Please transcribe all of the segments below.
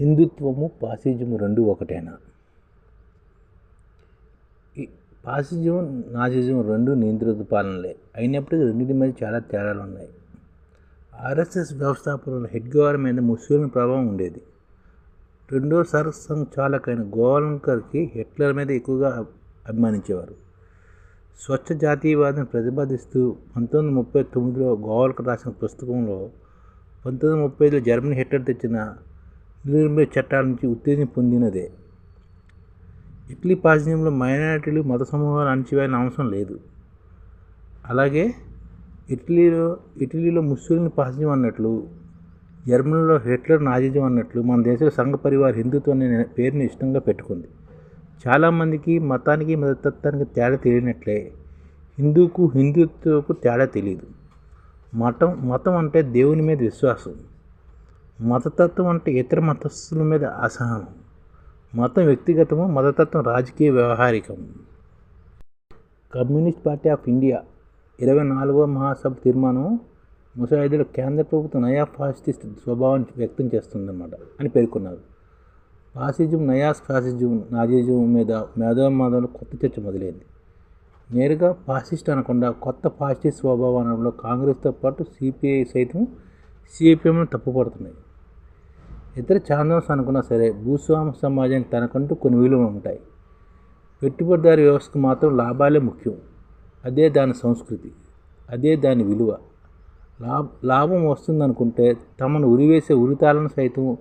హిందుత్వము ఫాసిజము రెండు ఒకటేనా? ఈ ఫాసిజం నాసిజం రెండు నియంత్రిత పాలనలే. అయినప్పటికీ రెండింటి మధ్య చాలా తేడాలు ఉన్నాయి ఆర్ఎస్ఎస్ వ్యవస్థాపకుల హెడ్ గవర్ మీద ముస్లిం ప్రభావం ఉండేది. రెండో సర్సంఘచాలకైన గోవాలంకర్కి హిట్లర్ మీద ఎక్కువగా అభిమానించేవారు. స్వచ్ఛ జాతీయవాదం ప్రతిపాదిస్తూ పంతొమ్మిది ముప్పై తొమ్మిదిలో గోవాల్కర్ రాసిన పుస్తకంలో పంతొమ్మిది వందల ముప్పై ఐదులో జర్మనీ హిట్లర్ తెచ్చిన నిర్మయ చట్టాల నుంచి ఉత్తేజం పొందినదే. ఇటలీ పాశ్చిమ్యంలో మైనారిటీలు మత సమూహాలు అణచివేయాలని అవసరం లేదు. అలాగే ఇటలీలో ఇటలీలో ముస్లింలు పాశ్చిమ్యం అన్నట్లు జర్మనీలో హిట్లర్ నాజిజం అన్నట్లు మన దేశంలో సంఘ పరివార్ హిందుత్వం అనే పేరుని ఇష్టంగా పెట్టుకుంది. చాలామందికి మతానికి మతతత్వానికి తేడా తెలియనట్లే. హిందూకు హిందుత్వకు తేడా తెలియదు మతం మతం అంటే దేవుని మీద విశ్వాసం. మతతత్వం అంటే ఇతర మతస్థుల మీద అసహనం. మతం వ్యక్తిగతము మతతత్వం రాజకీయ వ్యవహారికం. కమ్యూనిస్ట్ పార్టీ ఆఫ్ ఇండియా ఇరవై నాలుగవ మహాసభ తీర్మానం ముసాయిదులో కేంద్ర ప్రభుత్వం నయా ఫాసిస్ట్ స్వభావాన్ని వ్యక్తం చేస్తుందన్నమాట అని పేర్కొన్నారు. ఫాసిజం నయాస్ ఫాసిజం నాజిజం మీద మేధామాదంలో కొత్త చర్చ మొదలైంది. నేరుగా ఫాసిస్ట్ అనకుండా కొత్త ఫాసిస్ట్ స్వభావం అనడంలో కాంగ్రెస్తో పాటు సిపిఐ సైతం సిపిఎంను తప్పుపడుతున్నాయి. ఇతర ఛానల్స్ అనుకున్నా సరే భూస్వామ్య సమాజానికి తనకంటూ కొన్ని విలువలు ఉంటాయి. పెట్టుబడిదారు వ్యవస్థకు మాత్రం లాభాలే ముఖ్యం. అదే దాని సంస్కృతి అదే దాని విలువ. లాభ లాభం వస్తుందనుకుంటే తమను ఉరివేసే ఉరితాలను సైతం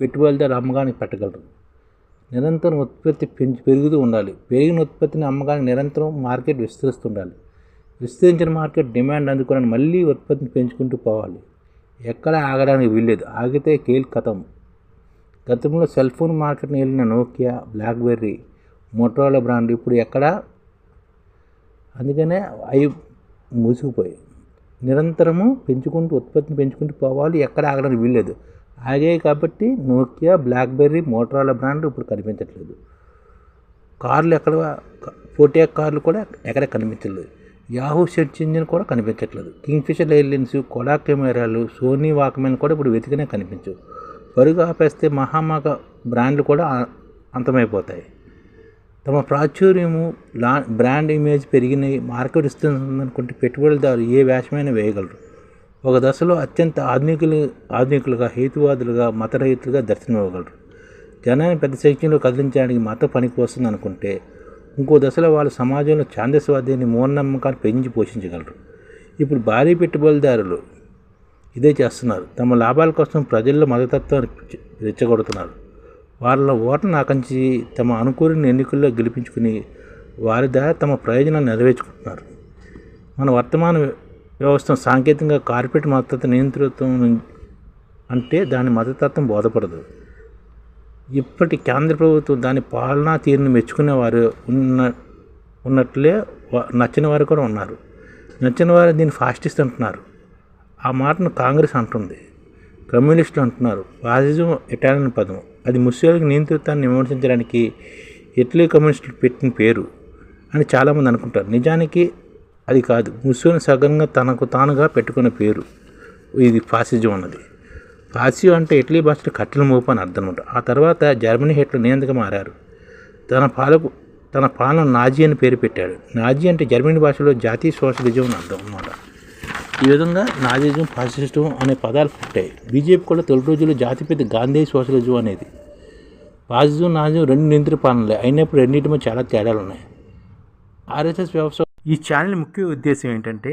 పెట్టుబడిదారు అమ్మకానికి పెట్టగలరు. నిరంతరం ఉత్పత్తి పెంచి పెరుగుతూ ఉండాలి. పెరిగిన ఉత్పత్తిని అమ్మకానికి నిరంతరం మార్కెట్ విస్తరిస్తుండాలి. విస్తరించిన మార్కెట్ డిమాండ్ అందుకోవడానికి మళ్ళీ ఉత్పత్తిని పెంచుకుంటూ పోవాలి. ఎక్కడ ఆగడానికి వీల్లేదు. ఆగితే కేల్ కథం గతంలో సెల్ ఫోన్ మార్కెట్ని వెళ్ళిన నోకియా బ్లాక్బెర్రీ మోటరోలా బ్రాండ్ ఇప్పుడు ఎక్కడ? అందుకనే అవి మూసుకుపోయి నిరంతరము పెంచుకుంటూ ఉత్పత్తిని పెంచుకుంటూ పోవాలి. ఎక్కడ ఆగడానికి వీల్లేదు. ఆగాయి కాబట్టి నోకియా బ్లాక్బెర్రీ మోటరోలా బ్రాండ్ ఇప్పుడు కనిపించట్లేదు. కార్లు ఎక్కడ ఫోటో కార్లు కూడా ఎక్కడ కనిపించలేదు యాహూ సెర్చ్ ఇంజిన్ కూడా కనిపించట్లేదు. కింగ్ఫిషర్ ఎయిర్లైన్స్ కొడా కెమెరాలు సోనీ వాక్మెన్ కూడా ఇప్పుడు వెతికినే కనిపించవు. పరుగు ఆపేస్తే మహామాగ బ్రాండ్లు కూడా అంతమైపోతాయి. తమ ప్రాచుర్యము లా బ్రాండ్ ఇమేజ్ పెరిగినాయి మార్కెట్ ఇస్తుందనుకుంటే పెట్టుబడిదారు ఏ వేషమైనా వేయగలరు. ఒక దశలో అత్యంత ఆధునికులు ఆధునికులుగా హేతువాదులుగా మతరహితులుగా దర్శనమివ్వగలరు. జనాన్ని పెద్ద శక్తిలో కదిలించడానికి మత పనికి వస్తుంది అనుకుంటే ఇంకో దశలో వాళ్ళు సమాజంలో ఛాందస్వాద్యాన్ని మూఢనమ్మకాన్ని పెంచి పోషించగలరు. ఇప్పుడు భారీ పెట్టుబడిదారులు ఇదే చేస్తున్నారు. తమ లాభాల కోసం ప్రజల్లో మతతత్వాన్ని రెచ్చగొడుతున్నారు. వాళ్ళ ఓటను ఆకంచి తమ అనుకూలిని ఎన్నికల్లో గెలిపించుకుని వారి ద్వారా తమ ప్రయోజనాలు నెరవేర్చుకుంటున్నారు. మన వర్తమాన వ్యవస్థ సాంకేతికంగా కార్పొరేట్ మతతత్వ నియంతృత్వం అంటే దాని మతతత్వం బోధపడదు. ఇప్పటి కేంద్ర ప్రభుత్వం దాని పాలనా తీరుని మెచ్చుకునేవారు ఉన్న ఉన్నట్లే నచ్చిన వారు కూడా ఉన్నారు. నచ్చిన వారు దీన్ని ఫాస్టిస్ట్ అంటున్నారు. ఆ మాటను కాంగ్రెస్ అంటుంది. కమ్యూనిస్టులు అంటున్నారు. ఫాసిజం ఇటాలియన్ పదం. అది ముస్లింలకు నియంతృత్వాన్ని విమర్శించడానికి ఇటలీ కమ్యూనిస్టులు పెట్టిన పేరు అని చాలామంది అనుకుంటారు. నిజానికి అది కాదు. ముస్లిం సగంగా తనకు తానుగా పెట్టుకున్న పేరు. ఇది ఫాసిజం అన్నది. ఫాసియో అంటే ఇటలీ భాషలో కట్టెల మోపు అని అర్థం అనమాట. ఆ తర్వాత జర్మనీ హిట్లర్ నియంత్రణ మారారు? తన పాలకు తన పాలన నాజీ అని పేరు పెట్టాడు. నాజీ అంటే జర్మనీ భాషలో జాతీయ సోషలిజం అని అర్థం అనమాట. ఈ విధంగా నాజిజం ఫాసిస్టం అనే పదాలు పుట్టాయి. బీజేపీ కూడా తొలి రోజుల్లో జాతిపేద గాంధీ సోషలిజం అనేది. ఫాసిజం నాజిజం రెండు నియంత్రణ పాలనలే. అయినప్పుడు రెండింటిమో చాలా తేడాలు ఉన్నాయి ఆర్ఎస్ఎస్ వ్యవస్థ ఈ ఛానల్ ముఖ్య ఉద్దేశం ఏంటంటే